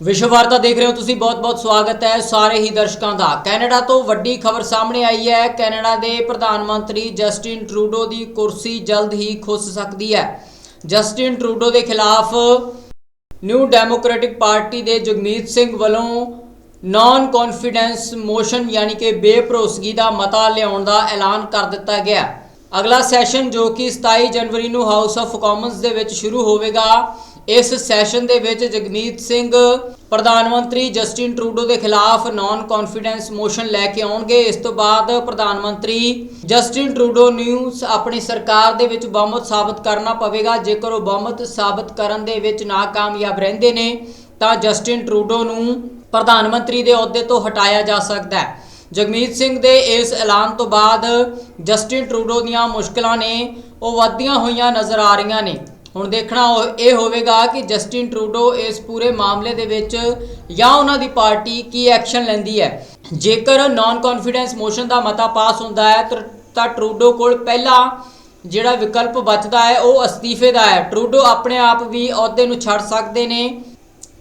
ਵਿਸ਼ਵ ਵਾਰਤਾ ਦੇਖ ਰਹੇ ਹੋ ਤੁਸੀਂ ਬਹੁਤ-ਬਹੁਤ ਸਵਾਗਤ ਹੈ ਸਾਰੇ ਹੀ ਦਰਸ਼ਕਾਂ ਦਾ। ਕੈਨੇਡਾ ਤੋਂ ਵੱਡੀ ਖਬਰ ਸਾਹਮਣੇ ਆਈ ਹੈ। ਕੈਨੇਡਾ ਦੇ ਪ੍ਰਧਾਨ ਮੰਤਰੀ ਜਸਟਿਨ ਟਰੂਡੋ ਦੀ ਕੁਰਸੀ ਜਲਦ ਹੀ ਖੁੱਸ ਸਕਦੀ ਹੈ। ਜਸਟਿਨ ਟਰੂਡੋ ਦੇ ਖਿਲਾਫ ਨਿਊ ਡੈਮੋਕ੍ਰੈਟਿਕ ਪਾਰਟੀ ਦੇ ਜਗਮੀਤ ਸਿੰਘ ਵੱਲੋਂ ਨਾਨ ਕੌਨਫੀਡੈਂਸ ਮੋਸ਼ਨ ਯਾਨੀ ਕਿ ਬੇਭਰੋਸਗੀ ਦਾ ਮਤਾ ਲਿਆਉਣ ਦਾ ਐਲਾਨ ਕਰ ਦਿੱਤਾ ਗਿਆ। ਅਗਲਾ ਸੈਸ਼ਨ ਜੋ ਕਿ 27 ਜਨਵਰੀ ਨੂੰ ਹਾਊਸ ਆਫ ਕਾਮਨਸ ਦੇ ਵਿੱਚ ਸ਼ੁਰੂ ਹੋਵੇਗਾ ਇਸ ਸੈਸ਼ਨ ਦੇ ਵਿੱਚ ਜਗਮੀਤ ਸਿੰਘ, ਪ੍ਰਧਾਨ ਮੰਤਰੀ ਜਸਟਿਨ ਟਰੂਡੋ ਦੇ ਖਿਲਾਫ ਨਾਨ ਕੌਨਫੀਡੈਂਸ ਮੋਸ਼ਨ ਲੈ ਕੇ ਆਉਣਗੇ। ਇਸ ਤੋਂ ਬਾਅਦ ਪ੍ਰਧਾਨ ਮੰਤਰੀ ਜਸਟਿਨ ਟਰੂਡੋ ਨੂੰ ਆਪਣੀ ਸਰਕਾਰ ਦੇ ਵਿੱਚ ਬਹੁਮਤ ਸਾਬਤ ਕਰਨਾ ਪਵੇਗਾ। ਜੇਕਰ ਉਹ ਬਹੁਮਤ ਸਾਬਤ ਕਰਨ ਦੇ ਵਿੱਚ ਨਾਕਾਮਯਾਬ ਰਹਿੰਦੇ ਨੇ, ਤਾਂ ਜਸਟਿਨ ਟਰੂਡੋ ਨੂੰ ਪ੍ਰਧਾਨ ਮੰਤਰੀ ਦੇ ਅਹੁਦੇ ਤੋਂ ਹਟਾਇਆ ਜਾ ਸਕਦਾ ਹੈ। ਜਗਮੀਤ ਸਿੰਘ ਦੇ ਇਸ ਐਲਾਨ ਤੋਂ ਬਾਅਦ ਜਸਟਿਨ ਟਰੂਡੋ ਦੀਆਂ ਮੁਸ਼ਕਲਾਂ ਨੇ ਉਹ ਵੱਧਦੀਆਂ ਹੋਈਆਂ ਨਜ਼ਰ ਆ ਰਹੀਆਂ ਨੇ। ਹੁਣ ਦੇਖਣਾ ਉਹ- ਇਹ ਹੋਵੇਗਾ ਕਿ ਜਸਟਿਨ ਟਰੂਡੋ ਇਸ ਪੂਰੇ ਮਾਮਲੇ ਦੇ ਵਿੱਚ ਜਾਂ ਉਹਨਾਂ ਦੀ ਪਾਰਟੀ ਕੀ ਐਕਸ਼ਨ ਲੈਂਦੀ ਹੈ। ਜੇਕਰ ਨਾਨ ਕੌਨਫੀਡੈਂਸ ਮੋਸ਼ਨ ਦਾ ਮਤਾ ਪਾਸ ਹੁੰਦਾ ਹੈ ਤਾਂ- ਤਾਂ ਟਰੂਡੋ ਕੋਲ ਪਹਿਲਾ ਜਿਹੜਾ ਵਿਕਲਪ ਬਚਦਾ ਹੈ, ਉਹ ਅਸਤੀਫੇ ਦਾ ਹੈ। ਟਰੂਡੋ ਆਪਣੇ ਆਪ ਵੀ ਅਹੁਦੇ ਨੂੰ ਛੱਡ ਸਕਦੇ ਨੇ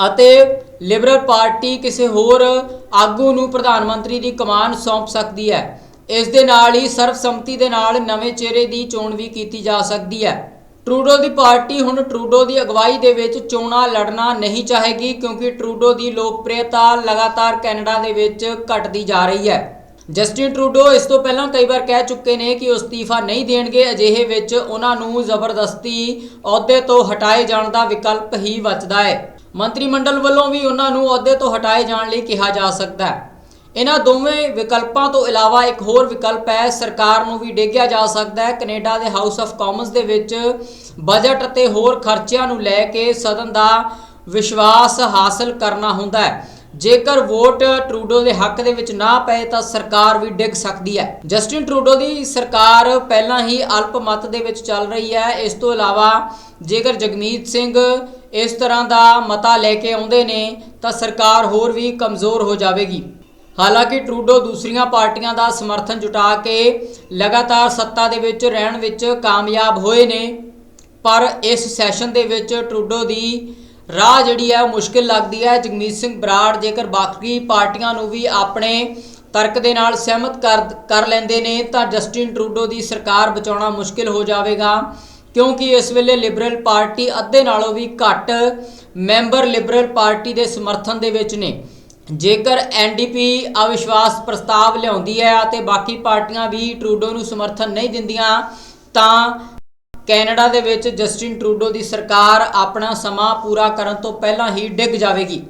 ਅਤੇ ਲਿਬਰਲ ਪਾਰਟੀ ਕਿਸੇ ਹੋਰ ਆਗੂ ਨੂੰ ਪ੍ਰਧਾਨ ਮੰਤਰੀ ਦੀ ਕਮਾਨ ਸੌਂਪ ਸਕਦੀ ਹੈ। ਇਸ ਦੇ ਨਾਲ ਹੀ ਸਰਬਸੰਮਤੀ ਦੇ ਨਾਲ ਨਵੇਂ ਚਿਹਰੇ ਦੀ ਚੋਣ ਵੀ ਕੀਤੀ ਜਾ ਸਕਦੀ ਹੈ। ਟਰੂਡੋ ਦੀ ਪਾਰਟੀ ਹੁਣ ਟਰੂਡੋ ਦੀ ਅਗਵਾਈ ਦੇ ਵਿੱਚ ਚੋਣਾਂ ਲੜਨਾ ਨਹੀਂ ਚਾਹੇਗੀ ਕਿਉਂਕਿ ਟਰੂਡੋ ਦੀ ਲੋਕਪ੍ਰਿਯਤਾ ਲਗਾਤਾਰ ਕੈਨੇਡਾ ਦੇ ਵਿੱਚ ਘਟਦੀ ਜਾ ਰਹੀ ਹੈ। ਜਸਟਿਨ ਟਰੂਡੋ ਇਸ ਤੋਂ ਪਹਿਲਾਂ ਕਈ ਵਾਰ ਕਹਿ ਚੁੱਕੇ ਨੇ ਕਿ ਉਹ ਅਸਤੀਫਾ ਨਹੀਂ ਦੇਣਗੇ, ਅਜਿਹੇ ਵਿੱਚ ਉਹਨਾਂ ਨੂੰ ਜ਼ਬਰਦਸਤੀ ਅਹੁਦੇ ਤੋਂ ਹਟਾਏ ਜਾਣ ਦਾ ਵਿਕਲਪ ਹੀ ਬਚਦਾ ਹੈ। ਮੰਤਰੀ ਮੰਡਲ ਵੱਲੋਂ ਵੀ ਉਹਨਾਂ ਨੂੰ ਅਹੁਦੇ ਤੋਂ ਹਟਾਏ ਜਾਣ ਲਈ ਕਿਹਾ ਜਾ ਸਕਦਾ ਹੈ। ਇਹਨਾਂ ਦੋਵੇਂ ਵਿਕਲਪਾਂ ਤੋਂ ਇਲਾਵਾ ਇੱਕ ਹੋਰ ਵਿਕਲਪ ਹੈ, ਸਰਕਾਰ ਨੂੰ ਵੀ ਡੇਗਿਆ ਜਾ ਸਕਦਾ ਹੈ। ਕੈਨੇਡਾ ਦੇ ਹਾਊਸ ਆਫ ਕਾਮਨਸ ਦੇ ਵਿੱਚ ਬਜਟ ਅਤੇ ਹੋਰ ਖਰਚਿਆਂ ਨੂੰ ਲੈ ਕੇ ਸਦਨ ਦਾ ਵਿਸ਼ਵਾਸ ਹਾਸਲ ਕਰਨਾ ਹੁੰਦਾ ਹੈ। ਜੇਕਰ ਵੋਟ ਟਰੂਡੋ ਦੇ ਹੱਕ ਦੇ ਵਿੱਚ ਨਾ ਪਏ ਤਾਂ ਸਰਕਾਰ ਵੀ ਡਿੱਗ ਸਕਦੀ ਹੈ। ਜਸਟਿਨ ਟਰੂਡੋ ਦੀ ਸਰਕਾਰ ਪਹਿਲਾਂ ਹੀ ਅਲਪ ਮਤ ਦੇ ਵਿੱਚ ਚੱਲ ਰਹੀ ਹੈ। ਇਸ ਤੋਂ ਇਲਾਵਾ ਜੇਕਰ ਜਗਮੀਤ ਸਿੰਘ ਇਸ ਤਰ੍ਹਾਂ ਦਾ ਮਤਾ ਲੈ ਕੇ ਆਉਂਦੇ ਨੇ ਤਾਂ ਸਰਕਾਰ ਹੋਰ ਵੀ ਕਮਜ਼ੋਰ ਹੋ ਜਾਵੇਗੀ। ਹਾਲਾਂਕਿ ਟਰੂਡੋ ਦੂਸਰੀਆਂ ਪਾਰਟੀਆਂ ਦਾ ਸਮਰਥਨ ਜੁਟਾ ਕੇ ਲਗਾਤਾਰ ਸੱਤਾ ਦੇ ਵਿੱਚ ਰਹਿਣ ਵਿੱਚ ਕਾਮਯਾਬ ਹੋਏ ਨੇ, ਪਰ ਇਸ ਸੈਸ਼ਨ ਦੇ ਵਿੱਚ ਟਰੂਡੋ ਦੀ ਰਾਹ ਜਿਹੜੀ ਹੈ ਉਹ ਮੁਸ਼ਕਿਲ ਲੱਗਦੀ ਹੈ। ਜਗਮੀਤ ਸਿੰਘ ਬਰਾੜ ਜੇਕਰ ਬਾਕੀ ਪਾਰਟੀਆਂ ਨੂੰ ਵੀ ਆਪਣੇ ਤਰਕ ਦੇ ਨਾਲ ਸਹਿਮਤ ਕਰ ਕਰ ਲੈਂਦੇ ਨੇ, ਤਾਂ ਜਸਟਿਨ ਟਰੂਡੋ ਦੀ ਸਰਕਾਰ ਬਚਾਉਣਾ ਮੁਸ਼ਕਿਲ ਹੋ ਜਾਵੇਗਾ, ਕਿਉਂਕਿ ਇਸ ਵੇਲੇ ਲਿਬਰਲ ਪਾਰਟੀ ਅੱਧੇ ਨਾਲੋਂ ਵੀ ਘੱਟ ਮੈਂਬਰ ਲਿਬਰਲ ਪਾਰਟੀ ਦੇ ਸਮਰਥਨ ਦੇ ਵਿੱਚ ਨੇ। ਜੇਕਰ ਐਨਡੀਪੀ ਅਵਿਸ਼ਵਾਸ ਪ੍ਰਸਤਾਵ ਲਿਆਉਂਦੀ ਹੈ ਅਤੇ ਬਾਕੀ ਪਾਰਟੀਆਂ ਵੀ ਟਰੂਡੋ ਨੂੰ ਸਮਰਥਨ ਨਹੀਂ ਦਿੰਦੀਆਂ, ਤਾਂ ਕੈਨੇਡਾ ਦੇ ਵਿੱਚ ਜਸਟਿਨ ਟਰੂਡੋ ਦੀ ਸਰਕਾਰ ਆਪਣਾ ਸਮਾਂ ਪੂਰਾ ਕਰਨ ਤੋਂ ਪਹਿਲਾਂ ਹੀ ਡਿੱਗ ਜਾਵੇਗੀ।